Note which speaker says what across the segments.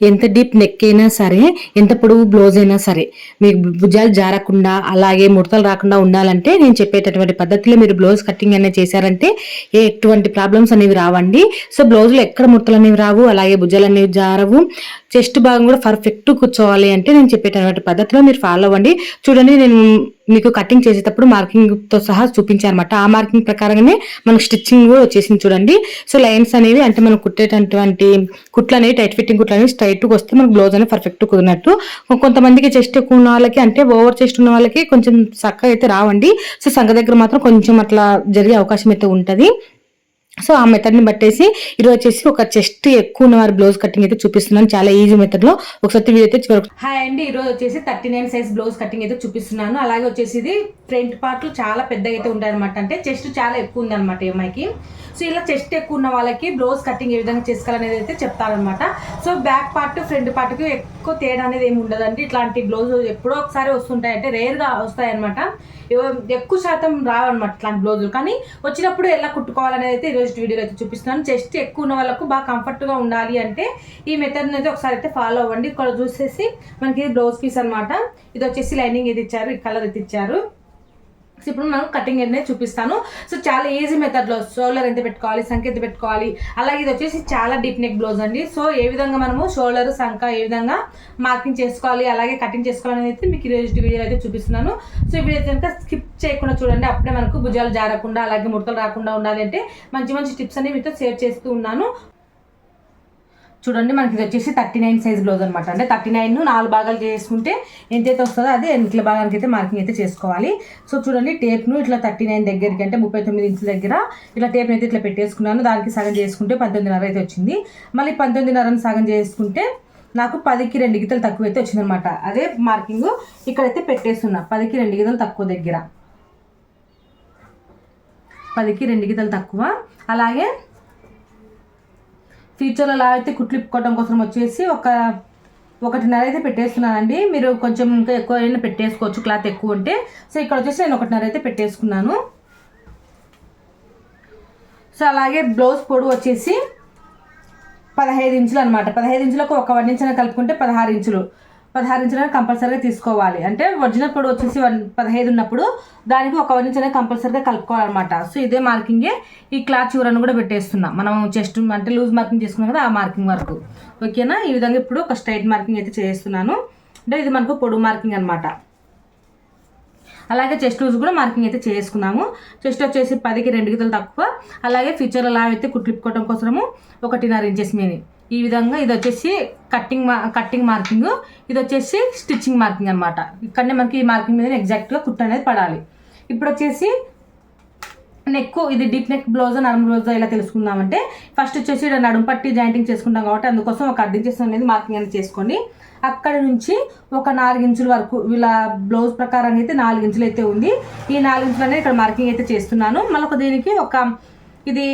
Speaker 1: ఎంత deep neck అయినా సరే ఎంత పొడవు బ్లౌజ్ అయినా సరే మీకు భుజాలు జారకుండా అలాగే ముడతలు రాకుండా ఉండాలంటే నేను చెప్పేటటువంటి పద్ధతిలో మీరు బ్లౌజ్ కటింగ్ అనేది చేశారంటే ఏ ఎటువంటి ప్రాబ్లమ్స్ అనేవి రావండి. సో బ్లౌజ్లో ఎక్కడ ముడతలు అనేవి రావు అలాగే భుజాలు అనేవి జారవు. చెస్ట్ భాగం కూడా పర్ఫెక్ట్ కూర్చోవాలి అంటే నేను చెప్పేటటువంటి పద్ధతిలో మీరు ఫాలో అవ్వండి. చూడండి నేను మీకు కటింగ్ చేసేటప్పుడు మార్కింగ్తో సహా చూపించారనమాట అనమాట ఆ మార్కింగ్ ప్రకారంగానే మనకు స్టిచ్చింగ్ కూడా వచ్చేసింది చూడండి. సో లైన్స్ అనేవి అంటే మనం కుట్టేటటువంటి కుట్లు అనేవి టైట్ ఫిట్టింగ్ కుట్లు అనేవి స్ట్రైట్గా వస్తే మనకు బ్లౌజ్ అనేది పర్ఫెక్ట్ కుదిరినట్టు. కొంతమందికి చెస్ట్ ఎక్కువ ఉన్న వాళ్ళకి అంటే ఓవర్ చెస్ట్ ఉన్న వాళ్ళకి కొంచెం చక్కగా అయితే రావండి. సో సంఘ దగ్గర మాత్రం కొంచెం అట్లా జరిగే అవకాశం అయితే ఉంటుంది. సో ఆ మెథడ్ని బట్టేసి ఈరోజు వచ్చేసి ఒక చెస్ట్ ఎక్కువ ఉన్న వారి బ్లౌజ్ కటింగ్ అయితే చూపిస్తున్నాను. చాలా ఈజీ మెథడ్లో. ఒకసారి వీడియో అయితే చివరకు హాయ్ అండి ఈరోజు వచ్చేసి thirty nine size blouse cutting అయితే చూపిస్తున్నాను. అలాగే వచ్చేసి ఇది ఫ్రంట్ పార్ట్లు చాలా పెద్దగా అయితే ఉంటాయన్నమాట. అంటే చెస్ట్ చాలా ఎక్కువ ఉంది అనమాట ఈ అమ్మాయికి సో ఇలా చెస్ట్ ఎక్కువ ఉన్న వాళ్ళకి బ్లౌజ్ కటింగ్ ఏ విధంగా చేసుకోవాలనేది అయితే చెప్తారనమాట సో బ్యాక్ పార్ట్ ఫ్రంట్ పార్ట్కి ఎక్కువ తేడా అనేది ఏమి ఉండదండి. ఇట్లాంటి బ్లౌజ్ ఎప్పుడో ఒకసారి వస్తుంటాయి. అంటే రేర్గా వస్తాయన్నమాట. ఎక్కువ శాతం రావన్నమాట ఇట్లాంటి బ్లౌజులు కానీ వచ్చినప్పుడు ఎలా కుట్టుకోవాలనేది అయితే ఈరోజు వీడియోలో అయితే చూపిస్తున్నాను. చెస్ట్ ఎక్కువ ఉన్న వాళ్ళకు బాగా కంఫర్ట్గా ఉండాలి అంటే ఈ మెథడ్ని అయితే ఒకసారి అయితే ఫాలో అవ్వండి. ఇక్కడ చూసేసి మనకి ఇది బ్లౌజ్ పీస్ అనమాట ఇది వచ్చేసి లైనింగ్ ఇది ఇచ్చారు ఈ కలర్ ఇది ఇచ్చారు. సో ఇప్పుడు మనం కటింగ్ అనేది చూపిస్తాను. సో చాలా ఈజీ మెథడ్లో షోల్డర్ ఎంత పెట్టుకోవాలి సంఖ ఎంత పెట్టుకోవాలి. అలాగే ఇది వచ్చేసి చాలా డీప్ నెక్ బ్లౌజ్ అండి. సో ఏ విధంగా మనము షోల్డర్ సంఖ ఏ విధంగా మార్కింగ్ చేసుకోవాలి అలాగే కటింగ్ చేసుకోవాలి అనేది అయితే మీకు ఈరోజు వీడియో అయితే చూపిస్తున్నాను. సో ఇప్పుడు వీడియో కనుక స్కిప్ చేయకుండా చూడండి. అప్పుడే మనకు భుజాలు జారకుండా అలాగే ముడతలు రాకుండా ఉండాలి అంటే మంచి మంచి టిప్స్ అనేవి మీతో షేర్ చేస్తూ ఉన్నాను. చూడండి మనకి ఇది వచ్చేసి థర్టీ నైన్ సైజ్ బ్లౌజ్ అనమాట అంటే థర్టీ నైన్ నాలుగు భాగాలు చేసుకుంటే ఎంతైతే వస్తుందో అదే ఇంట్లో భాగానికి అయితే మార్కింగ్ అయితే చేసుకోవాలి. సో చూడండి టేప్ను ఇట్లా థర్టీ నైన్ దగ్గరికి అంటే ముప్పై తొమ్మిది ఇంచుల దగ్గర ఇట్లా టేప్ని అయితే ఇట్లా పెట్టేసుకున్నాను. దానికి సగం చేసుకుంటే పంతొమ్మిదిన్నర అయితే వచ్చింది. మళ్ళీ పంతొమ్మిదిన్నరని సగం చేసుకుంటే నాకు పదికి రెండు గీతలు తక్కువ అయితే వచ్చిందనమాట అదే మార్కింగ్ ఇక్కడైతే పెట్టేస్తున్నా. పదికి రెండు గీతలు తక్కువ దగ్గర. పదికి రెండు గీతలు తక్కువ. అలాగే ఫ్యూచర్లో అలా అయితే కుట్లు ఇప్పుకోవడం కోసం వచ్చేసి ఒక ఒకటిన్నర అయితే పెట్టేస్తున్నానండి. మీరు కొంచెం ఇంకా ఎక్కువ అయినా పెట్టేసుకోవచ్చు క్లాత్ ఎక్కువ ఉంటే. సో ఇక్కడ వచ్చేసి నేను ఒకటిన్నర అయితే పెట్టేసుకున్నాను. సో అలాగే బ్లౌజ్ పొడవు వచ్చేసి పదహైదు ఇంచులు అనమాట పదహైదు ఇంచులకు ఒక వన్ ఇంచున కలుపుకుంటే పదహారు ఇంచులు. పదహారు ఇంచులను కంపల్సరీగా తీసుకోవాలి. అంటే ఒరిజినల్ పొడవు వచ్చేసి వన్ పదహైదు ఉన్నప్పుడు దానికి ఒక వన్ ఇంచ్ అనేది కంపల్సరీగా కలుపుకోవాలన్నమాట. సో ఇదే మార్కింగే ఈ క్లాత్ చివరను కూడా పెట్టేస్తున్నాం. మనం చెస్ట్ అంటే లూజ్ మార్కింగ్ చేసుకున్నాం కదా ఆ మార్కింగ్ వరకు. ఓకేనా ఈ విధంగా ఇప్పుడు ఒక స్ట్రైట్ మార్కింగ్ అయితే చేస్తున్నాను. అంటే ఇది మనకు పొడవు మార్కింగ్ అనమాట అలాగే చెస్ట్ లూజ్ కూడా మార్కింగ్ అయితే చేసుకున్నాము. చెస్ట్ వచ్చేసి పదికి రెండు గీతలు తక్కువ. అలాగే ఫ్యూచర్లో అలా అయితే కుట్లిప్పుకోవడం కోసము ఒకటిన్నర ఇంచెస్ మీద. ఈ విధంగా ఇది వచ్చేసి కట్టింగ్ మా కట్టింగ్ మార్కింగ్ ఇది వచ్చేసి స్టిచ్చింగ్ మార్కింగ్ అనమాట ఇక్కడనే మనకి ఈ మార్కింగ్ మీద ఎగ్జాక్ట్గా కుట్టు అనేది పడాలి. ఇప్పుడు వచ్చేసి నెక్ ఇది డీప్ నెక్ బ్లౌజ్ నడుము బ్లౌజ్ ఎలా తెలుసుకుందామంటే ఫస్ట్ వచ్చేసి ఇక్కడ నడుము పట్టి జాయింటింగ్ చేసుకుంటాం కాబట్టి అందుకోసం ఒక అర్థం చేసిన అనేది మార్కింగ్ అనేది చేసుకోండి. అక్కడ నుంచి ఒక నాలుగు ఇంచుల వరకు వీళ్ళ బ్లౌజ్ ప్రకారం అయితే నాలుగు ఇంచులు అయితే ఉంది. ఈ నాలుగు ఇంచులు అనేది ఇక్కడ మార్కింగ్ అయితే చేస్తున్నాను. మళ్ళీ ఒక దీనికి ఒక ఇది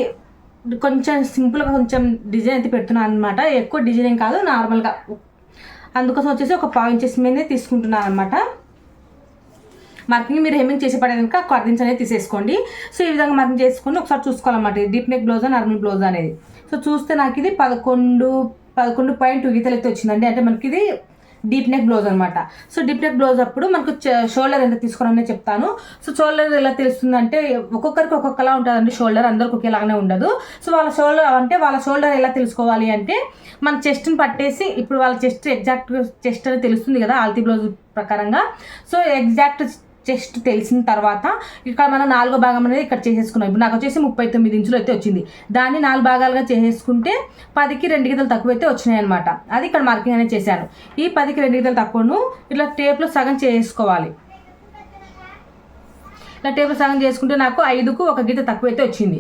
Speaker 1: కొంచెం సింపుల్గా కొంచెం డిజైన్ అయితే పెడుతున్నాను అనమాట ఎక్కువ డిజైన్ ఏం కాదు నార్మల్గా అందుకోసం వచ్చేసి ఒక పావు ఇంచెస్ మీదే తీసుకుంటున్నాను అనమాట మార్కింగ్ మీరు హెమ్మింగ్ చేసి పడే కనుక అనేది తీసేసుకోండి. సో ఈ విధంగా మార్కింగ్ చేసుకొని ఒకసారి చూసుకోవాలన్నమాట. ఇది deep neck blouse normal blouse అనేది. సో చూస్తే నాకు ఇది పదకొండు పదకొండు పాయింట్ టూ గీతలు అయితే వచ్చిందండి. అంటే మనకి ఇది డీప్ నెక్ బ్లౌజ్ అనమాట సో డీప్ నెక్ బ్లౌజ్ అప్పుడు మనకు షోల్డర్ ఎంత తీసుకోవాలనే చెప్తాను. సో షోల్డర్ ఎలా తెలుస్తుందంటే ఒక్కొక్కరికి ఒక్కొక్కలా ఉంటుందండి షోల్డర్ అందరికి ఒకేలాగానే ఉండదు. సో వాళ్ళ షోల్డర్ అంటే వాళ్ళ షోల్డర్ ఎలా తెలుసుకోవాలి అంటే మన చెస్ట్ని పట్టేసి ఇప్పుడు వాళ్ళ చెస్ట్ ఎగ్జాక్ట్ చెస్ట్ అని తెలుస్తుంది కదా ఆల్తీ బ్లౌజ్ ప్రకారంగా. సో ఎగ్జాక్ట్ చెస్ట్ తెలిసిన తర్వాత ఇక్కడ మనం నాలుగో భాగం అనేది ఇక్కడ చేసేసుకున్నాం. ఇప్పుడు నాకు వచ్చేసి ముప్పై తొమ్మిది ఇంచులు అయితే వచ్చింది. దాన్ని నాలుగు భాగాలుగా చేసేసుకుంటే పదికి రెండు గీతలు తక్కువ అయితే వచ్చినాయి అనమాట అది ఇక్కడ మార్కింగ్ అనేది చేశాను. ఈ పదికి రెండు గీతలు తక్కువను ఇట్లా టేప్లో సగం చేసుకోవాలి. ఇట్లా టేబుల్ సగం చేసుకుంటే నాకు ఐదుకు ఒక గీత తక్కువ అయితే వచ్చింది.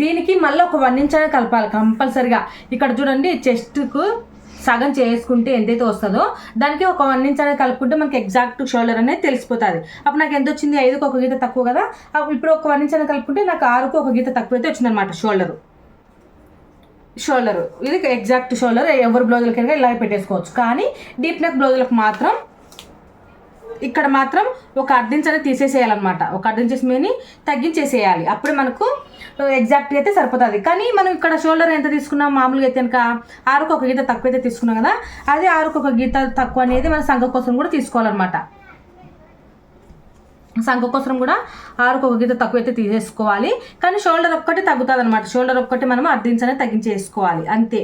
Speaker 1: దీనికి మళ్ళీ ఒక వన్ ఇంచ్ అనేది కలపాలి కంపల్సరిగా. ఇక్కడ చూడండి చెస్ట్కు సగం చేసుకుంటే ఎంతైతే వస్తుందో దానికి ఒక వన్ ఇంచ్ అనేది కలుపుకుంటే మనకి ఎగ్జాక్ట్ షోల్డర్ అనేది తెలిసిపోతుంది. అప్పుడు నాకు ఎంత వచ్చింది? ఐదుకు ఒక గీత తక్కువ కదా? ఇప్పుడు ఒక వన్ ఇంచ్ అనేది కలుపుకుంటే నాకు ఆరుకు ఒక గీత తక్కువ అయితే వచ్చింది అనమాట షోల్డర్ షోల్డర్ ఇది ఎగ్జాక్ట్ షోల్డర్ ఎవరు బ్లౌజులకైనా ఇలా పెట్టేసుకోవచ్చు. కానీ డీప్ నెక్ బ్లౌజులకు మాత్రం ఇక్కడ మాత్రం ఒక అర్ధించ్ అనేది తీసేసేయాలన్నమాట. ఒక అర్ధించేసి మీని తగ్గించేసేయాలి. అప్పుడే మనకు ఎగ్జాక్ట్గా అయితే సరిపోతుంది. కానీ మనం ఇక్కడ షోల్డర్ ఎంత తీసుకున్నాం? మామూలుగా అయితే కనుక ఆరుకు ఒక గీత తక్కువ అయితే తీసుకున్నాం కదా? అదే ఆరుకు ఒక గీత తక్కువ అనేది మన సంఘ కోసం కూడా తీసుకోవాలన్నమాట. సంఖ కోసం కూడా ఆరుకు ఒక గీత తక్కువ అయితే తీసేసుకోవాలి. కానీ షోల్డర్ ఒక్కటి తగ్గుతుంది అనమాట షోల్డర్ ఒక్కటి మనం అర్ధించనే తగ్గించేసుకోవాలి. అంతే.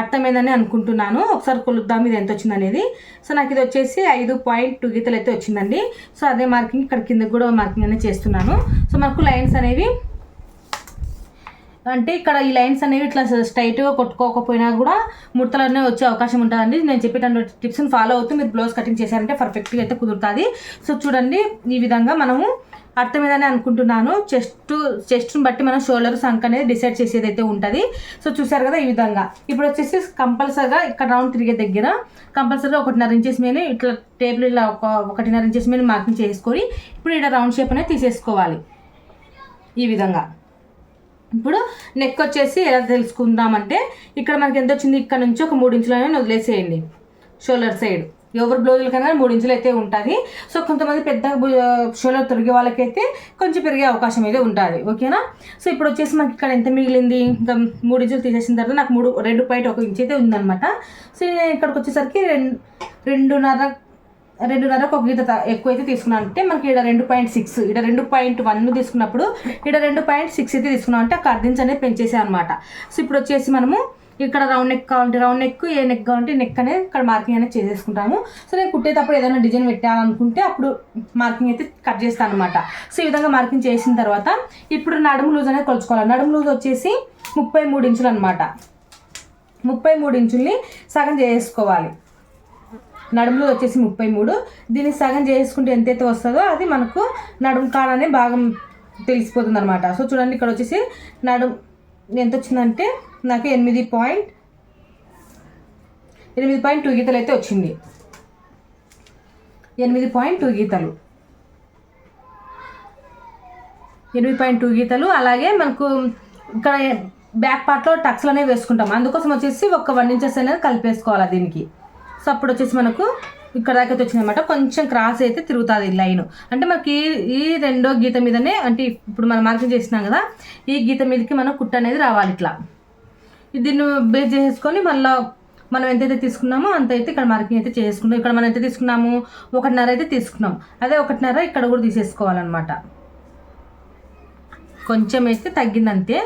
Speaker 1: అర్థమైందని అనుకుంటున్నాను. ఒకసారి కొలుద్దాం ఇది ఎంత వచ్చింది అనేది సో నాకు ఇది వచ్చేసి ఐదు పాయింట్ టూ గీతలు అయితే వచ్చిందండి. సో అదే మార్కింగ్ ఇక్కడ కింద కూడా మార్కింగ్ అనేది చేస్తున్నాను. సో మనకు లైన్స్ అనేవి అంటే ఇక్కడ ఈ లైన్స్ అనేవి ఇట్లా స్ట్రైట్గా కొట్టుకోకపోయినా కూడా ముడతలు అనేవి వచ్చే అవకాశం ఉంటుందండి. నేను చెప్పేటటువంటి టిప్స్ని ఫాలో అవుతూ మీరు బ్లౌజ్ కటింగ్ చేశారంటే పర్ఫెక్ట్గా అయితే కుదురుతుంది. సో చూడండి ఈ విధంగా మనము అర్థమేదని అనుకుంటున్నాను. చెస్ట్ చెస్ట్ని బట్టి మనం షోల్డర్ సంక్ అనేది డిసైడ్ చేసేది అయితే ఉంటుంది. సో చూసారు కదా ఈ విధంగా. ఇప్పుడు వచ్చేసి కంపల్సరిగా ఇక్కడ రౌండ్ తిరిగే దగ్గర కంపల్సరీగా ఒకటిన్నర ఇంచెస్ మీద ఇట్లా టేబుల్ ఇలా ఒక ఒకటిన్నర ఇంచెస్ మీద మార్కింగ్ చేసుకొని ఇప్పుడు ఇక్కడ రౌండ్ షేప్ అనేది తీసేసుకోవాలి. ఈ విధంగా. ఇప్పుడు నెక్ వచ్చేసి ఎలా తెలుసుకుందామంటే ఇక్కడ మనకి ఎంత వచ్చింది? ఇక్కడ నుంచి ఒక మూడు ఇంచులనే వదిలేసేయండి. Shoulder side. ఎవరి బ్లౌజుల కన్నా మూడు ఇంచులు అయితే ఉంటుంది. సో కొంతమంది పెద్ద షోలో తొరిగే వాళ్ళకైతే కొంచెం పెరిగే అవకాశం అయితే ఉంటుంది. ఓకేనా? సో ఇప్పుడు వచ్చేసి మనకి ఇక్కడ ఎంత మిగిలింది? ఇంకా మూడు ఇంచులు తీసేసిన తర్వాత నాకు మూడు రెండు పాయింట్ ఒక ఇంచు అయితే ఉందన్నమాట. సో నేను ఇక్కడికి వచ్చేసరికి రెండు రెండున్నర రెండున్నరకు ఒక గీత ఎక్కువ అయితే తీసుకున్నాను అంటే మనకి ఇక్కడ రెండు పాయింట్ సిక్స్ ఇక్కడ రెండు పాయింట్ వన్ తీసుకున్నప్పుడు ఇక్కడ రెండు పాయింట్ సిక్స్ అయితే తీసుకున్నాం. అంటే ఒక అర్ధించ్ అనేది పెంచేసాం అనమాట సో ఇప్పుడు వచ్చేసి మనము ఇక్కడ రౌండ్ నెక్ కావాలంటే రౌండ్ నెక్ ఏ నెక్ కావాలంటే నెక్ అనేది ఇక్కడ మార్కింగ్ అనేది చేసేసుకుంటాము. సో నేను కుట్టేటప్పుడు ఏదైనా డిజైన్ పెట్టాలనుకుంటే అప్పుడు మార్కింగ్ అయితే కట్ చేస్తాను అనమాట సో ఈ విధంగా మార్కింగ్ చేసిన తర్వాత ఇప్పుడు నడుము లూజ్ అనేది కొలుచుకోవాలి. నడుము లూజ్ వచ్చేసి ముప్పై మూడు ఇంచులు అనమాట ముప్పై మూడు ఇంచుల్ని సగం చేసుకోవాలి నడుములు వచ్చేసి ముప్పై మూడు. దీన్ని సగం చేసుకుంటే ఎంతైతే వస్తుందో అది మనకు నడుము కాడనే భాగం తెలిసిపోతుంది అనమాట సో చూడండి ఇక్కడ వచ్చేసి నడుము ఎంత వచ్చిందంటే నాకు ఎనిమిది పాయింట్ ఎనిమిది పాయింట్ టూ గీతలు అయితే వచ్చింది. ఎనిమిది పాయింట్ టూ గీతలు. ఎనిమిది పాయింట్ టూ గీతలు. అలాగే మనకు ఇక్కడ బ్యాక్ పార్ట్లో టక్స్లు అనేవి వేసుకుంటాం. అందుకోసం వచ్చేసి ఒక వన్ ఇంచెస్ అనేది కలిపేసుకోవాలి దీనికి. సో అప్పుడు వచ్చేసి మనకు ఇక్కడ దాకా అయితే వచ్చిందనమాట కొంచెం క్రాస్ అయితే తిరుగుతుంది ఈ లైన్. అంటే మనకి ఈ రెండో గీత మీదనే అంటే ఇప్పుడు మనం మార్కింగ్ చేసినాం కదా ఈ గీత మీదకి మనం కుట్ట అనేది రావాలి ఇట్లా. దీన్ని బేస్ చేసుకొని మళ్ళీ మనం ఎంతైతే తీసుకున్నామో అంత అయితే ఇక్కడ మార్కింగ్ అయితే చేసుకున్నాం ఇక్కడ మనం ఎంత తీసుకున్నాము? ఒకటిన్నర అయితే తీసుకున్నాం. అదే ఒకటిన్నర ఇక్కడ కూడా తీసేసుకోవాలన్నమాట. కొంచెం అయితే తగ్గింది అంతే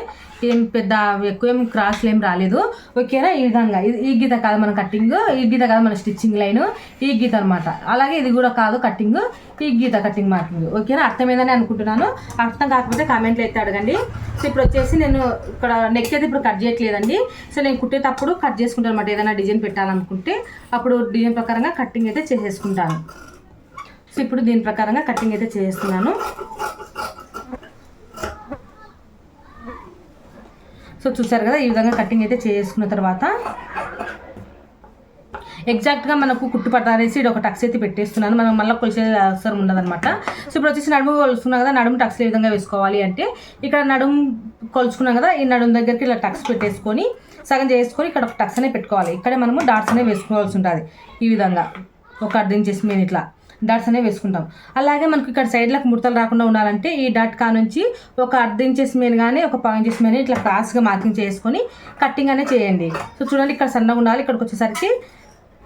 Speaker 1: ఏం పెద్ద ఎక్కువ ఏం క్రాస్లు ఏం రాలేదు. ఓకేనా ఈ విధంగా. ఈ గీత కాదు మన కట్టింగ్ ఈ గీత కాదు మన స్టిచ్చింగ్ లైన్ ఈ గీత అనమాట అలాగే ఇది కూడా కాదు కట్టింగ్ ఈ గీత కట్టింగ్ మార్కింగ్ ఓకేనా అర్థమైందని అనుకుంటున్నాను. అర్థం కాకపోతే కామెంట్లు అయితే అడగండి. సో ఇప్పుడు వచ్చేసి నేను ఇక్కడ నెక్ అయితే ఇప్పుడు కట్ చేయట్లేదండి. సో నేను కుట్టేటప్పుడు కట్ చేసుకుంటాను అనమాట ఏదైనా డిజైన్ పెట్టాలనుకుంటే అప్పుడు డిజైన్ ప్రకారంగా కట్టింగ్ అయితే చేసేసుకుంటాను. సో ఇప్పుడు దీని ప్రకారంగా కట్టింగ్ అయితే చేస్తున్నాను సో చూసారు కదా ఈ విధంగా కటింగ్ అయితే చేసుకున్న తర్వాత ఎగ్జాక్ట్గా మనకు కుట్టు పట్టాలేసి ఇది ఒక టక్స్ అయితే పెట్టేస్తున్నాను. మనం మళ్ళీ కొలిసే అవసరం ఉండదన్నమాట. సో ఇప్పుడు వచ్చేసి నడుము కొలుసుకున్నాం కదా నడుము టక్స్ ఏ విధంగా వేసుకోవాలి అంటే ఇక్కడ నడుము కొలుచుకున్నాం కదా ఈ నడుము దగ్గరికి ఇలా టక్స్ పెట్టేసుకొని సగం చేసుకొని ఇక్కడ ఒక టక్స్ అనే పెట్టుకోవాలి. ఇక్కడే మనము డాట్స్ అనేవి వేసుకోవాల్సి ఉంటుంది ఈ విధంగా. ఒక అర్థం చేసి మేము ఇట్లా. డాట్స్ అనేవి వేసుకుంటాం. అలాగే మనకి ఇక్కడ సైడ్లకు ముడతలు రాకుండా ఉండాలంటే ఈ డాట్ కా నుంచి ఒక అర్ధ ఇంచెస్ మీద కానీ ఒక పావు ఇంచెస్ మీద ఇట్లా క్రాస్గా మార్కింగ్ చేసుకొని కట్టింగ్ అనేది చేయండి. సో చూడండి ఇక్కడ సన్నగా ఉండాలి. ఇక్కడికి వచ్చేసరికి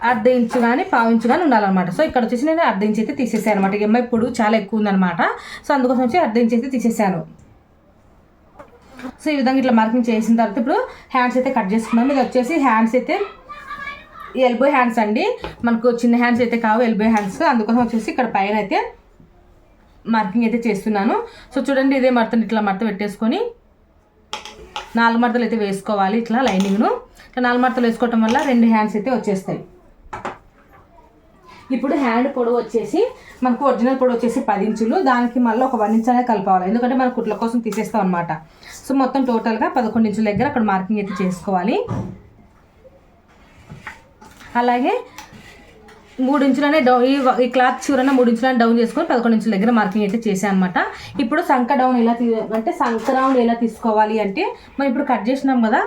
Speaker 1: అర్ధ ఇంచు కానీ పావు ఇంచు కానీ ఉండాలన్నమాట. సో ఇక్కడ వచ్చేసి నేను అర్ధ ఇంచు అయితే తీసేసాను అనమాట ఈ ఇప్పుడు పొడుగు చాలా ఎక్కువ ఉందన్నమాట. సో అందుకోసం వచ్చి అర్ధ ఇంచు అయితే తీసేసాను. సో ఈ విధంగా ఇట్లా మార్కింగ్ చేసిన తర్వాత ఇప్పుడు హ్యాండ్స్ అయితే కట్ చేసుకున్నాం. ఇది వచ్చేసి హ్యాండ్స్ అయితే ఎల్బో హ్యాండ్స్ అండి. మనకు చిన్న హ్యాండ్స్ అయితే కావు ఎల్బో హ్యాండ్స్ అందుకోసం వచ్చేసి ఇక్కడ పైన అయితే మార్కింగ్ అయితే చేస్తున్నాను. సో చూడండి ఇదే మడతని ఇట్లా మడత పెట్టేసుకొని నాలుగు మడతలు అయితే వేసుకోవాలి ఇట్లా లైనింగ్ను ఇట్లా నాలుగు మడతలు వేసుకోవటం వల్ల రెండు హ్యాండ్స్ అయితే వచ్చేస్తాయి. ఇప్పుడు హ్యాండ్ పొడవు వచ్చేసి మనకు ఒరిజినల్ పొడవు వచ్చేసి పది ఇంచులు. దానికి మళ్ళీ ఒక వన్ ఇంచ్ అనేది కలపాలి. ఎందుకంటే మనం కుట్ల కోసం తీసేస్తాం అనమాట సో మొత్తం టోటల్గా పదకొండు ఇంచుల దగ్గర అక్కడ మార్కింగ్ అయితే చేసుకోవాలి. అలాగే మూడు ఇంచులనే డౌన్ ఈ ఈ క్లాత్ చూరన మూడు ఇంచులని డౌన్ చేసుకొని పదకొండు ఇంచుల దగ్గర మార్కింగ్ అయితే చేసాను అనమాట ఇప్పుడు సంక డౌన్ ఎలా అంటే సంక రౌండ్ ఎలా తీసుకోవాలి అంటే మనం ఇప్పుడు కట్ చేసినాం కదా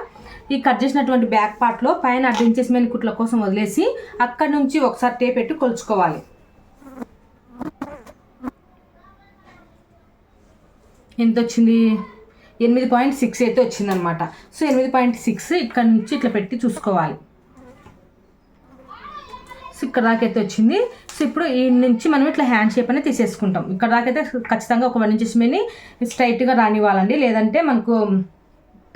Speaker 1: ఈ కట్ చేసినటువంటి బ్యాక్ పార్ట్లో పైన అర్ధ ఇంచెస్ మీద కుట్ల కోసం వదిలేసి అక్కడి నుంచి ఒకసారి టేప్ పెట్టి కొలుచుకోవాలి. ఎంత వచ్చింది? ఎనిమిది పాయింట్ సిక్స్ అయితే వచ్చిందనమాట సో ఎనిమిది పాయింట్ సిక్స్ ఇక్కడ నుంచి ఇట్లా పెట్టి చూసుకోవాలి. సో ఇక్కడ దాకా అయితే వచ్చింది. సో ఇప్పుడు ఈ నుంచి మనం ఇట్లా హ్యాండ్ షేప్ అనేది తీసేసుకుంటాం. ఇక్కడ దాకైతే ఖచ్చితంగా ఒక వన్ ఇంచెస్ మీద స్ట్రైట్గా రానివ్వాలండి. లేదంటే మనకు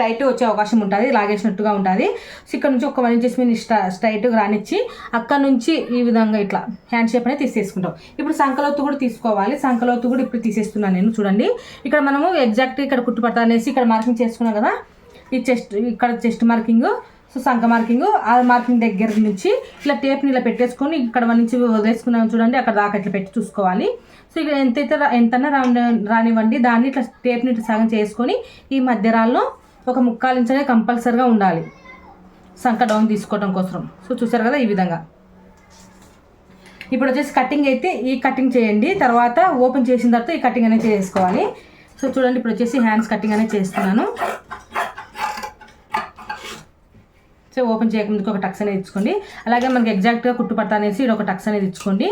Speaker 1: టైట్ వచ్చే అవకాశం ఉంటుంది. లాగేసినట్టుగా ఉంటుంది. సో ఇక్కడ నుంచి ఒక వన్ ఇంచెస్ మీద స్ట్రైట్గా రానిచ్చి అక్కడ నుంచి ఈ విధంగా ఇట్లా హ్యాండ్ షేప్ అనేది తీసేసుకుంటాం. ఇప్పుడు సంకలోతు కూడా తీసుకోవాలి. సంకలోతు కూడా ఇప్పుడు తీసేస్తున్నాను నేను చూడండి. ఇక్కడ మనము ఎగ్జాక్ట్ ఇక్కడ కుట్టుపడతా అనేసి ఇక్కడ మార్కింగ్ చేసుకున్నాం కదా. ఈ చెస్ట్ ఇక్కడ చెస్ట్ మార్కింగ్ సో సంక మార్కింగ్ ఆ మార్కింగ్ దగ్గర నుంచి ఇట్లా టేప్ని ఇలా పెట్టేసుకొని ఇక్కడ నుంచి వదిలేసుకున్నాం చూడండి అక్కడ దాకా ఇట్లా పెట్టి చూసుకోవాలి. సో ఇక్కడ ఎంతైతే ఎంతైనా రాని రానివ్వండి దాన్ని ఇట్లా టేప్ని ఇట్లా సగం చేసుకొని ఈ మధ్యరాల్లో ఒక ముక్కాలు ఇంచ్ కంపల్సరిగా ఉండాలి. సంక డౌన్ తీసుకోవడం కోసం. సో చూసారు కదా ఈ విధంగా. ఇప్పుడు వచ్చేసి కటింగ్ అయితే ఈ కటింగ్ చేయండి తర్వాత ఓపెన్ చేసిన తర్వాత ఈ కటింగ్ అనేది చేసుకోవాలి. సో చూడండి ఇప్పుడు వచ్చేసి హ్యాండ్స్ కటింగ్ అనేది చేస్తున్నాను. సో ఓపెన్ చేయకముందుకు ఒక టక్స్ అనేది ఇచ్చుకోండి. అలాగే మనకి ఎగ్జాక్ట్గా కుట్టుపడతా అనేసి ఇక్కడ ఒక టక్స్ అనేది ఇచ్చుకోండి.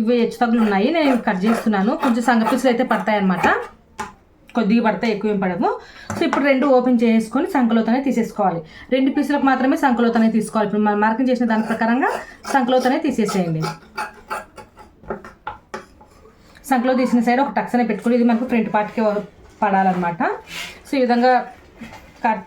Speaker 1: ఇవి హెచ్చు తగ్గులు ఉన్నాయి. నేను కట్ చేస్తున్నాను. కొంచెం సంగ పీసులు అయితే పడతాయి అనమాట కొద్దిగా పడతాయి ఎక్కువ ఏం పడము సో ఇప్పుడు రెండు ఓపెన్ చేసుకొని సంకలోతనే తీసేసుకోవాలి. రెండు పీసులకు మాత్రమే సంకలోతనే తీసుకోవాలి. ఇప్పుడు మనం మార్కింగ్ చేసిన దాని ప్రకారంగా సంకలోతనే తీసేసేయండి. సంకలో తీసిన సైడ్ ఒక టక్స్ అనేది పెట్టుకుని ఇది మనకు ఫ్రంట్ పార్ట్కి పడాలన్నమాట. సో ఈ విధంగా కట్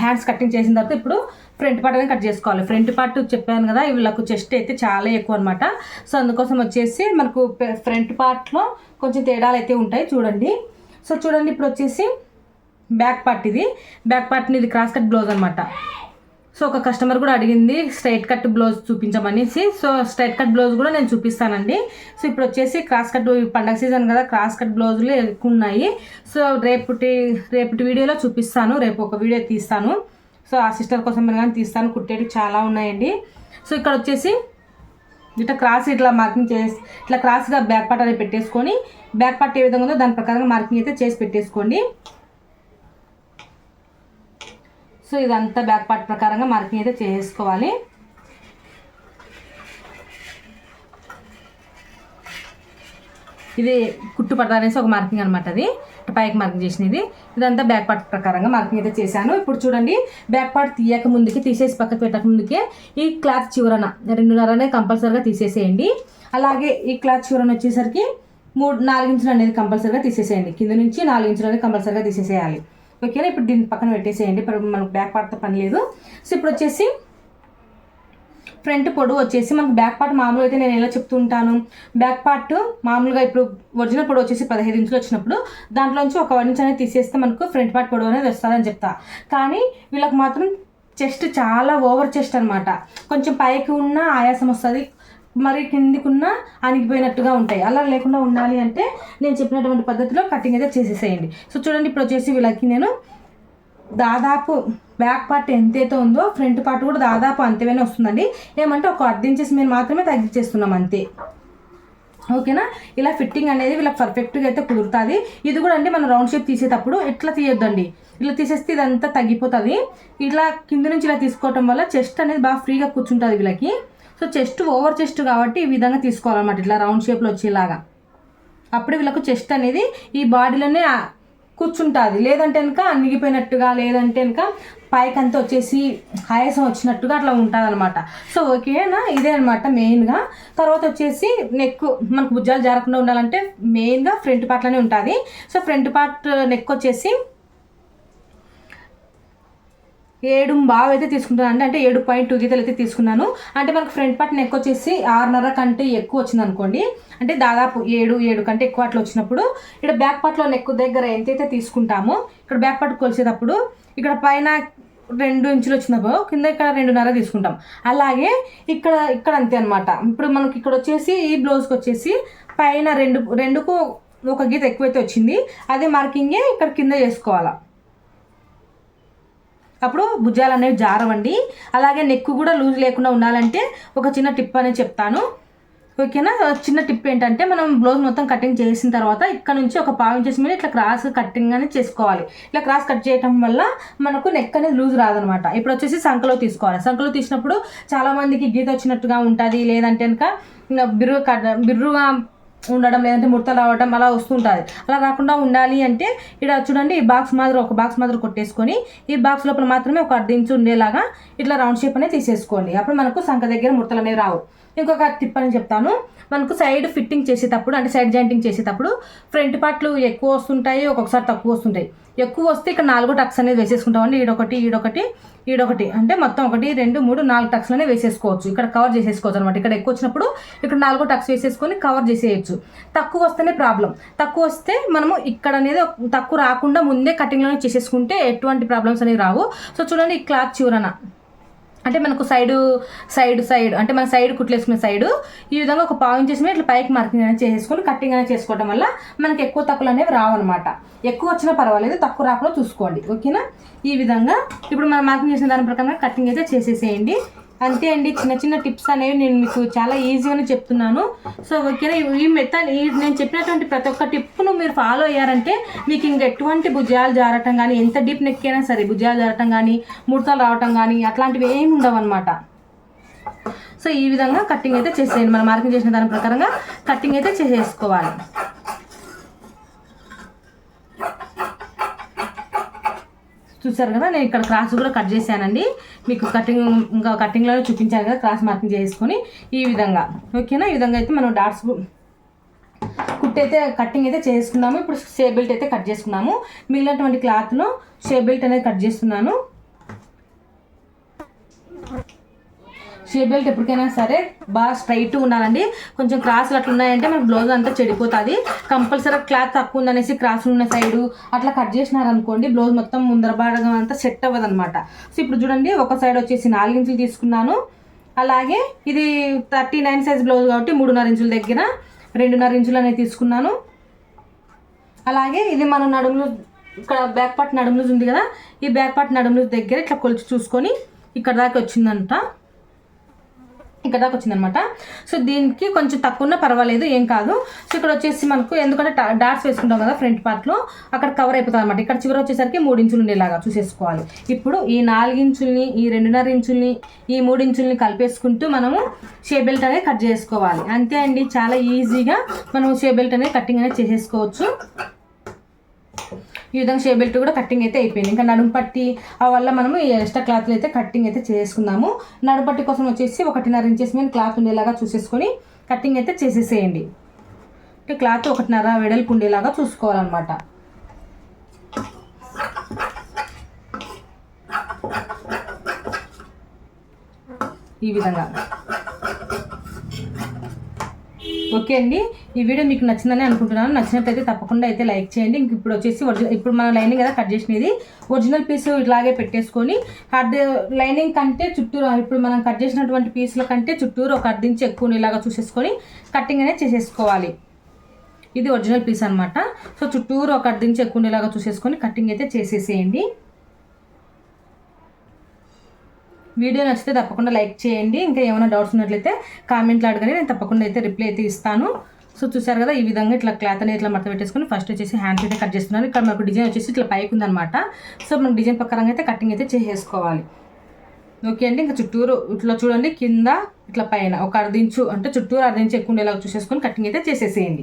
Speaker 1: హ్యాండ్స్ కటింగ్ చేసిన తర్వాత ఇప్పుడు ఫ్రంట్ పార్ట్ అనేది కట్ చేసుకోవాలి. ఫ్రంట్ పార్ట్ చెప్పాను కదా వీళ్ళకు చెస్ట్ అయితే చాలా ఎక్కువ అనమాట సో అందుకోసం వచ్చేసి మనకు ఫ్రంట్ పార్ట్లో కొంచెం తేడాలు అయితే ఉంటాయి చూడండి. సో చూడండి ఇప్పుడు వచ్చేసి బ్యాక్ పార్ట్ ఇది. బ్యాక్ పార్ట్ని ఇది క్రాస్ కట్ బ్లౌజ్ అనమాట సో ఒక కస్టమర్ కూడా అడిగింది స్ట్రైట్ కట్ బ్లౌజ్ చూపించమనేసి. సో స్ట్రైట్ కట్ బ్లౌజ్ కూడా నేను చూపిస్తానండి. సో ఇప్పుడు వచ్చేసి క్రాస్ కట్ పండగ సీజన్ కదా క్రాస్ కట్ బ్లౌజులు ఎక్కువ ఉన్నాయి. సో రేపటి రేపటి వీడియోలో చూపిస్తాను రేపు ఒక వీడియో తీస్తాను. సో ఆ సిస్టర్ కోసం మీరు కానీ తీస్తాను కుట్టేవి చాలా ఉన్నాయండి. సో ఇక్కడ వచ్చేసి ఇట్లా క్రాస్ ఇట్లా మార్కింగ్ చేసి ఇట్లా క్రాస్గా బ్యాక్ పార్ట్ అనేది పెట్టేసుకొని బ్యాక్ పార్ట్ ఏ విధంగా ఉందో దాని ప్రకారంగా మార్కింగ్ అయితే చేసి పెట్టేసుకోండి. సో ఇదంతా బ్యాక్ పార్ట్ ప్రకారంగా మార్కింగ్ అయితే చేసుకోవాలి. ఇది కుట్టు పడతా అనేసి ఒక మార్కింగ్ అనమాట అది. పైకి మార్కింగ్ చేసినది. ఇదంతా బ్యాక్ పార్ట్ ప్రకారంగా మార్కింగ్ అయితే చేశాను. ఇప్పుడు చూడండి బ్యాక్ పార్ట్ తీయక ముందుకి తీసేసి పక్కకు పెట్టక ముందుకే ఈ క్లాత్ చివరన రెండున్నర అనేది కంపల్సరీగా తీసేసేయండి. అలాగే ఈ క్లాత్ చివరన వచ్చేసరికి మూడు నాలుగు ఇంచులు అనేది కంపల్సరీగా తీసేసేయండి. కింద నుంచి నాలుగు ఇంచులు అనేది కంపల్సరీగా తీసేసేయాలి. ఓకేనా? ఇప్పుడు దీన్ని పక్కన పెట్టేసేయండి. ఇప్పుడు మనకు బ్యాక్ పార్ట్తో పని లేదు. సో ఇప్పుడు వచ్చేసి ఫ్రంట్ పొడవు వచ్చేసి మనకు బ్యాక్ పార్ట్ మామూలుగా అయితే నేను ఎలా చెప్తూ ఉంటాను బ్యాక్ పార్ట్ మామూలుగా ఇప్పుడు ఒరిజినల్ పొడవు వచ్చేసి పదహైదు ఇంచులు వచ్చినప్పుడు దాంట్లోంచి ఒక వన్ ఇంచ్ అనేది తీసేస్తే మనకు ఫ్రంట్ పార్ట్ పొడవు అనేది వస్తుందని చెప్తా. కానీ వీళ్ళకి మాత్రం చెస్ట్ చాలా ఓవర్ చెస్ట్ అనమాట కొంచెం పైకి ఉన్న ఆయాసం వస్తుంది మరి కిందికున్న అణిగిపోయినట్టుగా ఉంటాయి. అలా లేకుండా ఉండాలి అంటే నేను చెప్పినటువంటి పద్ధతిలో కటింగ్ అయితే చేసేసేయండి. సో చూడండి ఇప్పుడు వచ్చేసి వీళ్ళకి నేను దాదాపు బ్యాక్ పార్ట్ ఎంతైతే ఉందో ఫ్రంట్ పార్ట్ కూడా దాదాపు అంతేనే వస్తుందండి. ఏమంటే ఒక అర్ధ ఇంచెస్ మేము మాత్రమే తగ్గించేస్తున్నాం అంతే. ఓకేనా? ఇలా ఫిట్టింగ్ అనేది వీళ్ళకి పర్ఫెక్ట్గా అయితే కుదురుతుంది. ఇది కూడా అండి మనం రౌండ్ షేప్ తీసేటప్పుడు ఇట్లా తీయొద్దండి? ఇలా తీసేస్తే ఇదంతా తగ్గిపోతుంది. ఇలా కింద నుంచి ఇలా తీసుకోవటం వల్ల చెస్ట్ అనేది బాగా ఫ్రీగా కూర్చుంటుంది వీళ్ళకి. సో చెస్ట్ ఓవర్ చెస్ట్ కాబట్టి ఈ విధంగా తీసుకోవాలన్నమాట. ఇట్లా రౌండ్ షేప్లో వచ్చేలాగా. అప్పుడు వీళ్ళకు చెస్ట్ అనేది ఈ బాడీలోనే కూర్చుంటుంది. లేదంటే కనుక అణిగిపోయినట్టుగా లేదంటే కనుక పైకి అంతా వచ్చేసి ఆయాసం వచ్చినట్టుగా అట్లా ఉంటుంది అనమాట సో ఓకేనా ఇదే అనమాట మెయిన్గా. తర్వాత వచ్చేసి నెక్ మనకు భుజాలు జారకుండా ఉండాలంటే మెయిన్గా ఫ్రంట్ పార్ట్లోనే ఉంటుంది. సో ఫ్రంట్ పార్ట్ నెక్ వచ్చేసి ఏడు బాగా అయితే తీసుకుంటాను. అంటే అంటే ఏడు పాయింట్ టూ గీతలు అయితే తీసుకున్నాను. అంటే మనకు ఫ్రంట్ పార్ట్ నెక్ వచ్చేసి ఆరున్నర కంటే ఎక్కువ వచ్చింది అనుకోండి అంటే దాదాపు ఏడు ఏడు కంటే ఎక్కువ అట్లా వచ్చినప్పుడు ఇక్కడ బ్యాక్ పార్ట్లో నెక్ దగ్గర ఎంతైతే తీసుకుంటామో ఇక్కడ బ్యాక్ పార్ట్ కొలిసేటప్పుడు ఇక్కడ పైన రెండు ఇంచులు వచ్చినప్పుడు కింద ఇక్కడ రెండున్నర తీసుకుంటాం. అలాగే ఇక్కడ ఇక్కడ అంతే అనమాట ఇప్పుడు మనకి ఇక్కడ వచ్చేసి ఈ బ్లౌజ్కి వచ్చేసి పైన రెండు రెండుకు ఒక గీత ఎక్కువైతే వచ్చింది. అదే మార్కింగే ఇక్కడ కింద చేసుకోవాలా అప్పుడు భుజాలు అనేవి జారవండి. అలాగే నెక్ కూడా లూజ్ లేకుండా ఉండాలంటే ఒక చిన్న టిప్ అనేది చెప్తాను. ఓకేనా? చిన్న టిప్ ఏంటంటే మనం బ్లౌజ్ మొత్తం కటింగ్ చేసిన తర్వాత ఇక్కడ నుంచి ఒక పావు ఇంచెస్ మీద ఇట్లా క్రాస్ కటింగ్ అనేది చేసుకోవాలి. ఇట్లా క్రాస్ కట్ చేయటం వల్ల మనకు నెక్ అనేది లూజ్ రాదనమాట. ఇప్పుడు వచ్చేసి సంఖలో తీసుకోవాలి. సంఖలో తీసినప్పుడు చాలామందికి గీత వచ్చినట్టుగా ఉంటుంది. లేదంటే కనుక బిర్రు కట్ బిర్రుగా ఉండడం లేదంటే ముడతలు రావడం అలా వస్తుంటుంది. అలా రాకుండా ఉండాలి అంటే ఇక్కడ చూడండి ఈ బాక్స్ మాదిరి ఒక బాక్స్ మాదిరి కొట్టేసుకొని ఈ బాక్స్ లోపల మాత్రమే ఒక అర్ధించు ఉండేలాగా ఇట్లా రౌండ్ షేప్ అనేది తీసేసుకోండి. అప్పుడు మనకు సంఖ దగ్గర ముడతలు అనేవి రావు. ఇంకొక టిప్ అని చెప్తాను. మనకు సైడ్ ఫిట్టింగ్ చేసేటప్పుడు అంటే సైడ్ జాయింటింగ్ చేసేటప్పుడు ఫ్రంట్ పార్ట్లు ఎక్కువ వస్తుంటాయి ఒక్కొక్కసారి తక్కువ వస్తుంటాయి. ఎక్కువ వస్తే ఇక్కడ నాలుగు టక్స్ అనేది వేసేసుకుంటామండి. ఈడొకటి ఈడొకటి ఈడొకటి. అంటే మొత్తం ఒకటి రెండు మూడు నాలుగు టక్స్ అనేవి వేసేసుకోవచ్చు. ఇక్కడ కవర్ చేసేసుకోవచ్చు అనమాట ఇక్కడ ఎక్కువ వచ్చినప్పుడు ఇక్కడ నాలుగు టక్స్ వేసేసుకొని కవర్ చేసేయచ్చు. తక్కువ వస్తేనే ప్రాబ్లం తక్కువ వస్తే మనము ఇక్కడ అనేది తక్కువ రాకుండా ముందే కటింగ్లోనే చేసేసుకుంటే ఎటువంటి ప్రాబ్లమ్స్ అనేవి రావు. సో చూడండి ఈ క్లాత్ చివరన. అంటే మనకు సైడ్ సైడ్ సైడ్ అంటే మన సైడ్ కుట్లేసుకునే సైడ్ ఈ విధంగా ఒక పావు చేసి ఇట్లా పైకి మార్కింగ్ అనేది చేసేసుకొని కట్టింగ్ అనేది చేసుకోవడం వల్ల మనకి ఎక్కువ తక్కువలు అనేవి రావన్నమాట. ఎక్కువ వచ్చినా పర్వాలేదు తక్కువ రాకుండా చూసుకోండి. ఓకేనా? ఈ విధంగా ఇప్పుడు మనం మార్కింగ్ చేసిన దాని ప్రకారం కట్టింగ్ అయితే చేసేసేయండి. అంతే అండి చిన్న చిన్న టిప్స్ అనేవి నేను మీకు చాలా ఈజీగానే చెప్తున్నాను. సో ఓకేనా ఈ- మెథడ్ ఈ నేను చెప్పినటువంటి ప్రతి ఒక్క టిప్ను మీరు ఫాలో అయ్యారంటే మీకు ఇంక ఎటువంటి భుజాలు జారటం కానీ ఎంత డీప్ నెక్ అయినా సరే భుజాలు జారటం కానీ ముడతలు రావటం కానీ అట్లాంటివి ఏమి ఉండవు అనమాట సో ఈ విధంగా కట్టింగ్ అయితే చేసేయండి. మనం మార్కింగ్ చేసిన దాని ప్రకారంగా కట్టింగ్ అయితే చేసేసుకోవాలి. చూసారు కదా నేను ఇక్కడ క్రాస్ కూడా కట్ చేశానండి. మీకు కటింగ్ ఇంకా కటింగ్లోనే చూపించాను కదా క్రాస్ మార్కింగ్ చేసుకొని ఈ విధంగా. ఓకేనా? ఈ విధంగా అయితే మనం డాట్స్ కుట్ అయితే కటింగ్ అయితే చేసుకున్నాము. ఇప్పుడు షే బెల్ట్ అయితే కట్ చేసుకున్నాము. మిగిలినటువంటి క్లాత్లో షే బెల్ట్ అనేది కట్ చేస్తున్నాను. షేప్ బెల్ట్ ఎప్పటికైనా సరే బాగా స్ట్రైట్ ఉండాలండి. కొంచెం క్రాస్లు అట్లా ఉన్నాయంటే మన బ్లౌజ్ అంతా చెడిపోతుంది. కంపల్సరీ క్లాత్ తక్కువ ఉందనేసి క్రాస్ ఉన్న సైడు అట్లా కట్ చేసినారనుకోండి బ్లౌజ్ మొత్తం ముందర భాగం అంతా సెట్ అవ్వదు అనమాట సో ఇప్పుడు చూడండి ఒక సైడ్ వచ్చేసి నాలుగు ఇంచులు తీసుకున్నాను. అలాగే ఇది థర్టీ నైన్ సైజ్ బ్లౌజ్ కాబట్టి మూడున్నర ఇంచుల దగ్గర రెండున్నర ఇంచులు అనేది తీసుకున్నాను. అలాగే ఇది మన నడుములు ఇక్కడ బ్యాక్ పార్ట్ నడుములు ఉంది కదా ఈ బ్యాక్ పార్ట్ నడుములు దగ్గర ఇట్లా కొలిచి చూసుకొని ఇక్కడ దాకా వచ్చిందంట. ఇక్కడ దాకా వచ్చిందనమాట. సో దీనికి కొంచెం తక్కువ ఉన్నా పర్వాలేదు ఏం కాదు. సో ఇక్కడ వచ్చేసి మనకు ఎందుకంటే డా- డాట్స్ వేసుకుంటాం కదా ఫ్రంట్ పార్ట్లో అక్కడ కవర్ అయిపోతుంది అనమాట. ఇక్కడ చివర వచ్చేసరికి మూడు ఇంచులు ఉండేలాగా చూసేసుకోవాలి. ఇప్పుడు ఈ నాలుగించుల్ని ఈ రెండున్నర ఇంచుల్ని ఈ మూడు ఇంచుల్ని కలిపేసుకుంటూ మనము షే బెల్ట్ అనేది కట్ చేసుకోవాలి. అంతే అండి చాలా ఈజీగా మనం షే బెల్ట్ అనేది కటింగ్ అనేది చేసేసుకోవచ్చు. ఈ విధంగా షే బెల్ట్ కూడా కటింగ్ అయితే అయిపోయింది. ఇంకా నడుము పట్టి ఆ వల్ల మనము ఈ ఎక్స్ట్రా క్లాత్లు అయితే కటింగ్ అయితే చేసుకుందాము నడుము పట్టి కోసం వచ్చేసి ఒకటిన్నర ఇంచెస్ మీద క్లాత్ ఉండేలాగా చూసేసుకొని కటింగ్ అయితే చేసేసేయండి. అంటే క్లాత్ ఒకటిన్నర వెడల్పు ఉండేలాగా చూసుకోవాలన్నమాట. ఈ విధంగా. ఓకే అండి. ఈ వీడియో మీకు నచ్చిందని అనుకుంటున్నాను. నచ్చినట్లయితే తప్పకుండా అయితే లైక్ చేయండి. ఇంక ఇప్పుడు వచ్చేసి ఒరిజినల్ ఇప్పుడు మన లైనింగ్ కదా కట్ చేసినది. ఒరిజినల్ పీస్ ఇలాగే పెట్టేసుకొని అర్ధ లైనింగ్ కంటే చుట్టూరు ఇప్పుడు మనం కట్ చేసినటువంటి పీసుల కంటే చుట్టూరు ఒక అర్ధించి ఎక్కువ ఉండేలాగా చూసేసుకొని కటింగ్ అనేది చేసేసుకోవాలి. ఇది ఒరిజినల్ పీస్ అనమాట సో చుట్టూరు ఒక అర్ధించి ఎక్కువ ఉండేలాగా చూసేసుకొని కటింగ్ అయితే చేసేసేయండి. వీడియో నచ్చితే తప్పకుండా లైక్ చేయండి. ఇంకా ఏమైనా డౌట్స్ ఉన్నట్లయితే కామెంట్లు అడగని నేను తప్పకుండా అయితే రిప్లై అయితే ఇస్తాను. సో చూసారు కదా ఈ విధంగా ఇట్లా క్లాత్ అనేది ఇట్లా మడత పెట్టేసుకుని ఫస్ట్ వచ్చేసి హ్యాండ్స్ అయితే కట్ చేస్తున్నాను. ఇక్కడ మనకు డిజైన్ వచ్చేసి ఇట్లా పైకి ఉందన్నమాట. సో మనకు డిజైన్ ప్రకారంగా అయితే కటింగ్ అయితే చేసేసుకోవాలి. ఓకే అండి ఇంకా చుట్టూరు ఇట్లా చూడండి కింద ఇట్లా పైన ఒక అర్ధించు అంటే చుట్టూరు అర్ధించు ఎక్కువ ఉండేలాగా చూసేసుకొని కటింగ్ అయితే చేసేసేయండి.